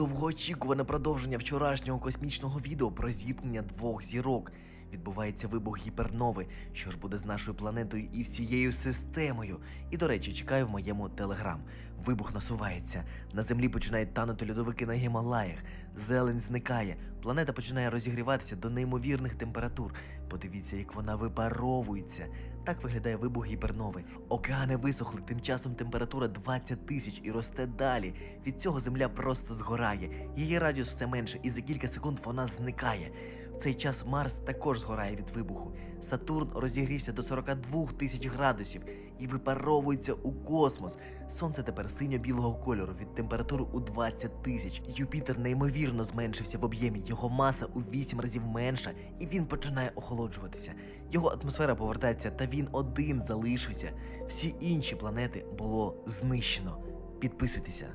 Довгоочікуване продовження вчорашнього космічного відео про зіткнення двох зірок. Відбувається вибух гіпернови, що ж буде з нашою планетою і всією системою. І до речі, чекаю в моєму телеграм. Вибух насувається. На землі починають танути льодовики на Гімалаях. Зелень зникає. Планета починає розігріватися до неймовірних температур. Подивіться, як вона випаровується. Так виглядає вибух гіпернови. Океани висохли, тим часом температура 20 тисяч і росте далі. Від цього земля просто згорає. Її радіус все менше, і за кілька секунд вона зникає. Цей час Марс також згорає від вибуху. Сатурн розігрівся до 42 тисяч градусів і випаровується у космос. Сонце тепер синьо-білого кольору від температури у 20 тисяч. Юпітер неймовірно зменшився в об'ємі. Його маса у 8 разів менша, і він починає охолоджуватися. Його атмосфера повертається, та він один залишився. Всі інші планети було знищено. Підписуйтеся.